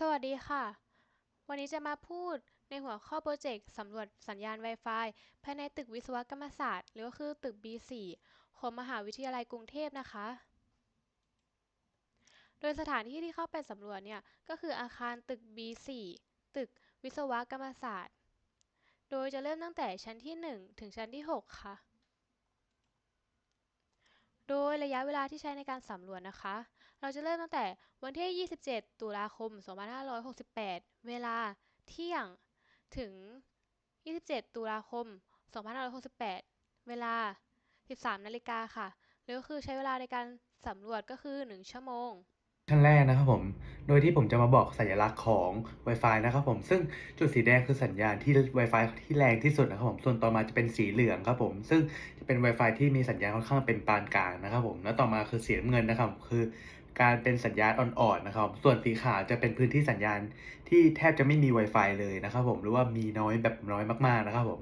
สวัสดีค่ะ วันนี้จะมาพูดในหัวข้อโปรเจกต์สำรวจสัญญาณ Wi-Fi ภายในตึกวิศวกรรมศาสตร์ หรือก็คือตึก B4 ของมหาวิทยาลัยกรุงเทพนะคะ โดยสถานที่ที่เข้าไปสำรวจเนี่ย ก็คืออาคารตึก B4 ตึกวิศวกรรมศาสตร์ โดยจะเริ่มตั้งแต่ชั้นที่ 1 ถึงชั้นที่ 6 ค่ะ โดยระยะเวลาที่ใช้ในการสำรวจนะคะ เราจะเริ่มตั้งแต่วันที่ 27 ตุลาคม 2568 เวลาเที่ยงถึง 27 ตุลาคม 2568 เวลา 13 นาฬิกาค่ะหรือคือใช้เวลาในการสำรวจก็คือ 1 ชั่วโมงขั้นแรกนะครับผม โดยที่ผมจะมาบอกสัญลักษณ์ของ Wi-Fi นะครับผม ซึ่งจุดสีแดงคือสัญญาณที่ Wi-Fi ที่แรงที่สุดนะครับผม ส่วนต่อมาจะเป็นสีเหลืองครับผม ซึ่งจะเป็น Wi-Fi ที่มีสัญญาณค่อนข้างเป็นปานกลางนะครับผม แล้วต่อมาคือสีน้ำเงินนะครับ คือ การเป็นสัญญาณอ่อนๆนะครับ ส่วนสีขาวจะเป็นพื้นที่สัญญาณที่แทบจะไม่มี Wi-Fi เลยนะครับผมหรือว่ามีน้อยแบบน้อยมากๆนะครับผม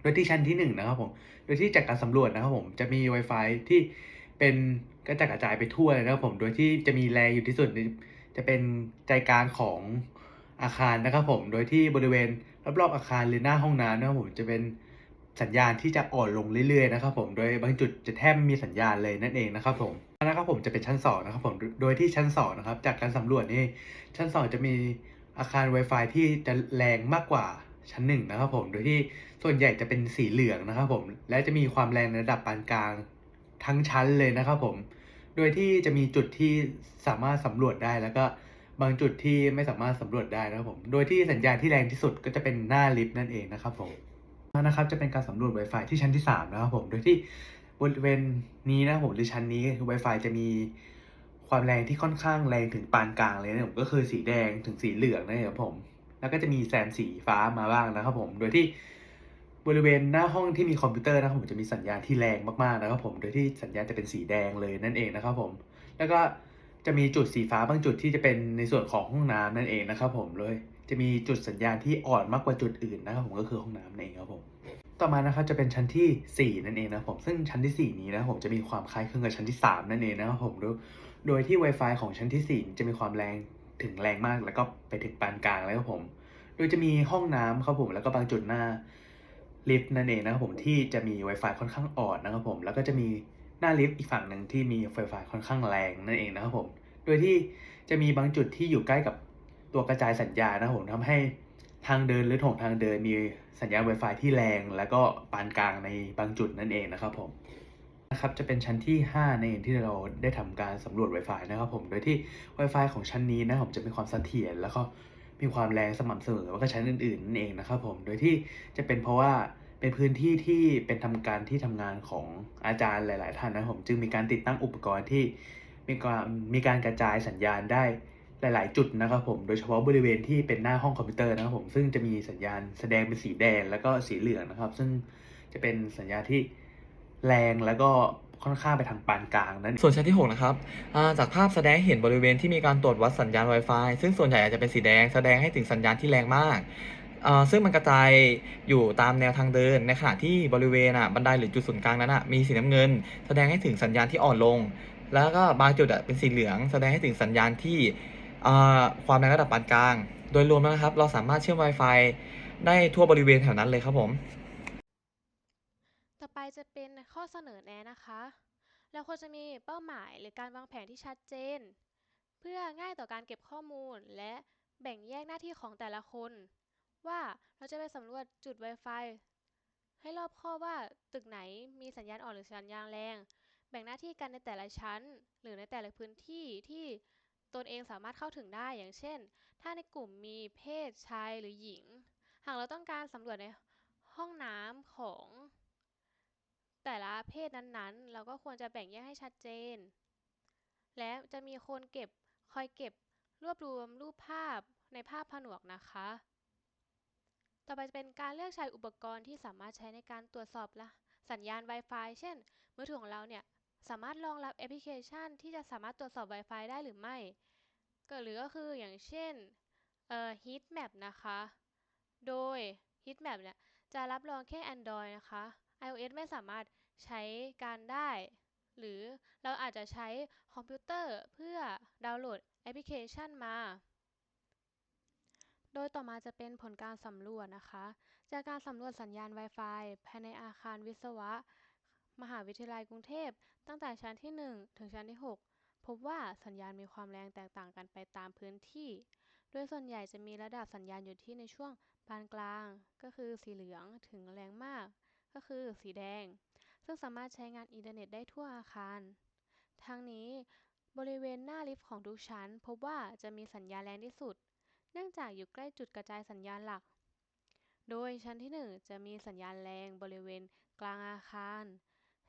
โดยที่ชั้นที่หนึ่งนะครับผมโดยที่จากการสำรวจนะครับผมจะมี Wi-Fi ที่เป็นกระจายกระจายไปทั่วเลยนะครับผมโดยที่จะมีแรงอยู่ที่สุดจะเป็นใจกลางของอาคารนะครับผม โดยที่บริเวณรอบๆอาคารหรือหน้าห้องน้ำนะครับผมจะเป็น สัญญาณที่จะอ่อนลงเรื่อยๆนะครับผมโดยบางจุดจะแทบไม่มีสัญญาณเลยนั่นเองนะครับผมนะครับผมจะเป็นชั้น 2 นะครับผมโดยที่ชั้น 2 นะครับ จากการสำรวจนี่ชั้น 2 จะมีอาคาร Wi-Fi ที่จะแรงมากกว่าชั้น 1 นะครับผมโดยที่ส่วนใหญ่จะเป็นสีเหลืองนะครับผมและจะมีความแรงในระดับปานกลางทั้งชั้นเลยนะครับผมโดยที่จะมีจุดที่สามารถสำรวจได้แล้วก็บางจุดที่ไม่สามารถสำรวจได้นะครับผม โดยที่สัญญาณที่แรงที่สุดก็จะเป็นหน้าลิฟต์นั่นเองนะครับผม นะครับจะเป็นการสำรวจ Wi-Fi ที่ชั้นที่ 3 นะครับผม โดยที่บริเวณนี้นะผมหรือชั้นนี้คือ Wi-Fi จะมีความแรงที่ค่อนข้างแรงถึงปานกลางเลยนะผมก็คือสีแดงถึงสีเหลืองนะครับผม แล้วก็จะมีแซมสีฟ้ามาบ้างนะครับผม โดยที่บริเวณหน้าห้องที่มีคอมพิวเตอร์นะครับผมจะมีสัญญาณที่แรงมากๆนะครับผม โดยที่สัญญาณจะเป็นสีแดงเลยนั่นเองนะครับผม แล้วก็จะมีจุดสีฟ้าบางจุดที่จะเป็นในส่วนของห้องน้ำนั่นเองนะครับผมเลย จะมีจุดสัญญาณที่อ่อนมากกว่าจุดอื่นนะครับผมก็คือห้องน้ำนั่นเองครับผมต่อมานะครับจะเป็นชั้นที่ 4 นั่นเองนะผมซึ่งชั้นที่ 4 นี้นะผมจะมีความคล้ายคลึงกับชั้นที่ 3 นั่นเองนะครับผมโดยโดยที่ Wi-Fi ของชั้นที่ 4 จะมีความแรงถึงแรงมากแล้วก็ไปถึงปานกลางแล้วครับผม โดยจะมีห้องน้ำครับผมแล้วก็บางจุดหน้าลิฟต์นั่นเองนะครับผมที่จะมี Wi-Fi ค่อนข้างอ่อนนะครับผมแล้วก็จะมีหน้าลิฟต์อีกฝั่งหนึ่งที่มี Wi-Fi ค่อนข้างแรงนั่นเองนะครับผม โดยที่จะมีบางจุดที่อยู่ใกล้กับ ตัวกระจายสัญญาณนะผมทำให้ทางเดินหรือถงทางเดินมีสัญญาณ Wi-Fi ที่แรง แล้วก็ปานกลางในบางจุดนั่นเองนะครับผมนะครับจะเป็นชั้นที่ 5 ในเองที่เราได้ทำการสำรวจ Wi-Fi นะครับผมโดยที่ Wi-Fi ของชั้นนี้นะผมจะมีความเสถียรแล้วก็มีความแรงสม่ำเสมอแล้วก็ชั้นอื่นๆนั่นเองนะครับผมโดยที่จะเป็นเพราะว่าเป็นพื้นที่ที่เป็นทำการที่ทำงานของอาจารย์หลาย ๆ ท่านนะผมจึงมีการติดตั้งอุปกรณ์ที่มีการมีการกระจายสัญญาณได้ หลาย ๆ จุดนะครับผม โดยเฉพาะบริเวณที่เป็นหน้าห้องคอมพิวเตอร์นะครับผม ซึ่งจะมีสัญญาณแสดงเป็นสีแดงแล้วก็สีเหลืองนะครับ ซึ่งจะเป็นสัญญาณที่แรงแล้วก็ค่อนข้างไปทางปานกลางนั้นส่วนชั้นที่ 6 นะครับจากภาพแสดงเห็นบริเวณที่มีการตรวจวัดสัญญาณ Wi-Fi ซึ่งส่วนใหญ่อาจจะเป็นสีแดงแสดงให้ถึงสัญญาณที่แรงมากซึ่งมันกระจายอยู่ตามแนวทางเดิน ในขณะที่บริเวณบันไดหรือจุดศูนย์กลางนั้นมีสีน้ำเงิน แสดงให้ถึงสัญญาณที่อ่อนลง แล้วก็บางจุดเป็นสีเหลือง แสดงให้ถึงสัญญาณที่ ความแรงระดับปานกลาง โดยรวมแล้วนะครับ เราสามารถเชื่อม Wi-Fi ได้ทั่วบริเวณแถวนั้นเลยครับผม ต่อไปจะเป็นข้อเสนอแนะนะคะ เราควรจะมีเป้าหมายหรือการวางแผนที่ชัดเจน เพื่อง่ายต่อการเก็บข้อมูลและแบ่งแยกหน้าที่ของแต่ละคน ว่าเราจะไปสำรวจจุด Wi-Fi ให้รอบคอบว่าตึกไหนมีสัญญาณอ่อนหรือสัญญาณแรง แบ่งหน้าที่กันในแต่ละชั้น หรือในแต่ละพื้นที่ที่ ตนเองสามารถเข้าถึงได้อย่างเช่น ถ้าในกลุ่มมีเพศชายหรือหญิง หากเราต้องการสำรวจในห้องน้ำของ แต่ละเพศนั้นๆ เราก็ควรจะแบ่งแยกให้ชัดเจน และจะมีคนเก็บคอยเก็บรวบรวมรูปภาพในภาพผนวกนะคะ ต่อไปจะเป็นการเลือกใช้อุปกรณ์ที่สามารถใช้ในการตรวจสอบละสัญญาณ Wi-Fi เช่น มือถือของเราเนี่ย สามารถรองรับแอปพลิเคชันที่จะสามารถตรวจสอบ Wi-Fi ได้หรือไม่ ก็หรือก็คืออย่างเช่นเอ่อ Heatmap นะคะ โดย Heatmap เนี่ยจะรับรองแค่ Android นะคะ iOS ไม่สามารถใช้การได้ หรือเราอาจจะใช้คอมพิวเตอร์เพื่อดาวน์โหลดแอปพลิเคชันมาโดยต่อมาจะเป็นผลการสำรวจนะคะ จากการสำรวจสัญญาณ Wi-Fi ภายในอาคารวิศวะ มหาวิทยาลัยกรุงเทพตั้งแต่ชั้นที่ 1 ถึงชั้นที่ 6 พบว่าสัญญาณมีความแรงแตกต่างกันไปตามพื้นที่ โดยส่วนใหญ่จะมีระดับสัญญาณอยู่ที่ในช่วงปานกลาง ก็คือสีเหลืองถึงแรงมาก ก็คือสีแดง ซึ่งสามารถใช้งานอินเทอร์เน็ตได้ทั่วอาคาร ทั้งนี้บริเวณหน้าลิฟต์ของทุกชั้น พบว่าจะมีสัญญาณแรงที่สุด เนื่องจากอยู่ใกล้จุดกระจายสัญญาณหลัก โดยชั้นที่ 1 จะมีสัญญาณแรงบริเวณกลางอาคาร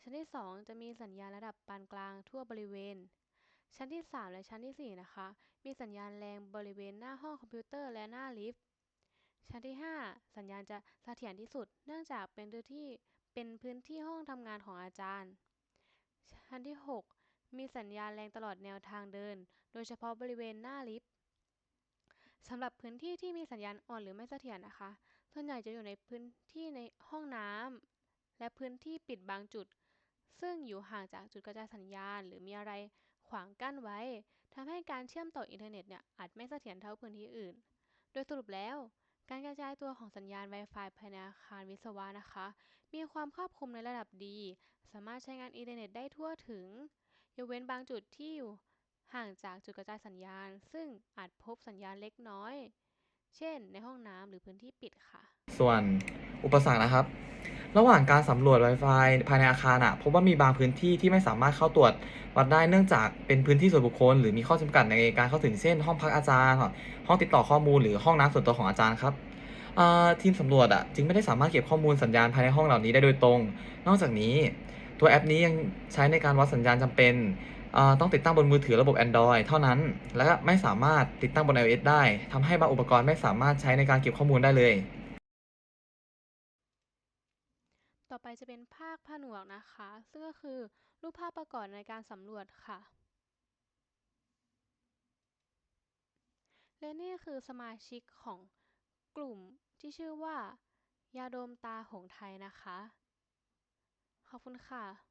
ชั้นที่ 2 จะมีสัญญาณระดับปานกลางทั่วบริเวณ ชั้นที่ 3 และชั้นที่ 4 นะคะ มีสัญญาณแรงบริเวณหน้าห้องคอมพิวเตอร์และหน้าลิฟต์ ชั้นที่ 5 สัญญาณจะเสถียรที่สุด เนื่องจากเป็นพื้นที่เป็นพื้นที่ห้องทำงานของอาจารย์ ชั้นที่ 6 มีสัญญาณแรงตลอดแนวทางเดิน โดยเฉพาะบริเวณหน้าลิฟต์สำหรับพื้นที่ที่มีสัญญาณอ่อนหรือไม่เสถียรนะคะ ส่วนใหญ่จะอยู่ในพื้นที่ในห้องน้ำและพื้นที่ปิดบางจุด ซึ่งอยู่ห่างจากจุดกระจายสัญญาณ หรือมีอะไรขวางกั้นไว้ทำให้การเชื่อมต่ออินเทอร์เน็ตเนี่ยอาจไม่เสถียรเท่าพื้นที่อื่น โดยสรุปแล้ว การกระจายตัวของสัญญาณ Wi-Fi ภายในอาคารวิศวะนะคะ มีความครอบคลุมในระดับดี สามารถใช้งานอินเทอร์เน็ตได้ทั่วถึง ยกเว้นบางจุดที่อยู่ห่างจากจุดกระจายสัญญาณ ซึ่งอาจพบสัญญาณเล็กน้อย เช่น ในห้องน้ำหรือพื้นที่ปิดค่ะ ส่วนอุปสรรคนะครับ ระหว่างการสำรวจ Wi-Fi ภายในอาคารอะพบว่ามีบางพื้นที่ที่ไม่สามารถเข้าตรวจวัดได้เนื่องจากเป็นพื้นที่ส่วนบุคคล หรือมีข้อจำกัดในการเข้าถึงเช่น ห้องพักอาจารย์ ห้องติดต่อข้อมูลหรือห้องน้ำส่วนตัวของอาจารย์ครับทีมสำรวจอะจึงไม่ได้สามารถเก็บข้อมูลสัญญาณภายในห้องเหล่านี้ได้โดยตรง นอกจากนี้ ตัวแอปนี้ยังใช้ในการวัดสัญญาณจำเป็นต้องติดตั้งบนมือถือระบบ Android เท่านั้น และไม่สามารถติดตั้งบน iOS ได้ทำให้บางอุปกรณ์ไม่สามารถใช้ในการเก็บข้อมูลได้เลย ต่อไป จะเป็นภาคผนวกนะคะ ซึ่งก็คือรูปภาพประกอบในการสำรวจค่ะ และนี่คือสมาชิกของกลุ่มที่ชื่อว่า ยาดมตาหงส์ไทยนะคะ ขอบคุณค่ะ